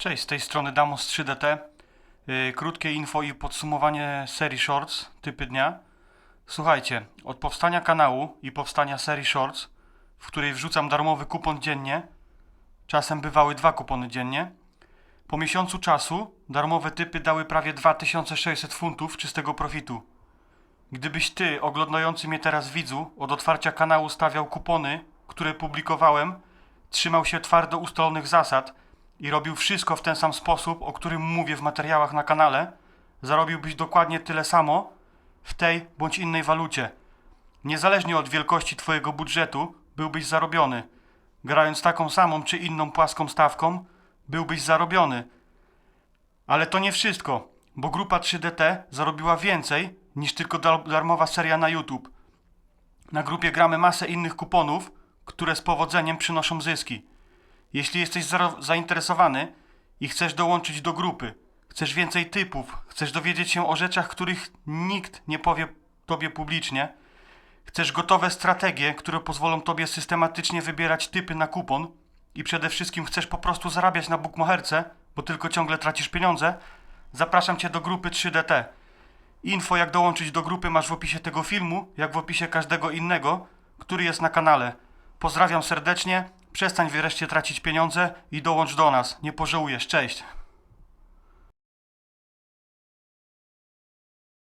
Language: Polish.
Cześć, z tej strony Damos 3DT. Yy, Krótkie info i podsumowanie serii Shorts, typy dnia. Słuchajcie, od powstania kanału i powstania serii Shorts, w której wrzucam darmowy kupon dziennie, czasem bywały dwa kupony dziennie, po miesiącu czasu darmowe typy dały prawie 2600 funtów czystego profitu. Gdybyś ty, oglądający mnie teraz widzu, od otwarcia kanału stawiał kupony, które publikowałem, trzymał się twardo ustalonych zasad i robił wszystko w ten sam sposób, o którym mówię w materiałach na kanale, zarobiłbyś dokładnie tyle samo w tej bądź innej walucie. Niezależnie od wielkości twojego budżetu, byłbyś zarobiony. Grając taką samą czy inną płaską stawką, byłbyś zarobiony. Ale to nie wszystko, bo grupa 3DT zarobiła więcej niż tylko dar- darmowa seria na YouTube. Na grupie gramy masę innych kuponów, które z powodzeniem przynoszą zyski. Jeśli jesteś zainteresowany i chcesz dołączyć do grupy, chcesz więcej typów, chcesz dowiedzieć się o rzeczach, których nikt nie powie tobie publicznie, chcesz gotowe strategie, które pozwolą tobie systematycznie wybierać typy na kupon i przede wszystkim chcesz po prostu zarabiać na bukmacherce, bo tylko ciągle tracisz pieniądze, zapraszam cię do grupy 3DT. Info jak dołączyć do grupy masz w opisie tego filmu, jak w opisie każdego innego, który jest na kanale. Pozdrawiam serdecznie, przestań wreszcie tracić pieniądze i dołącz do nas. Nie pożałujesz. Cześć.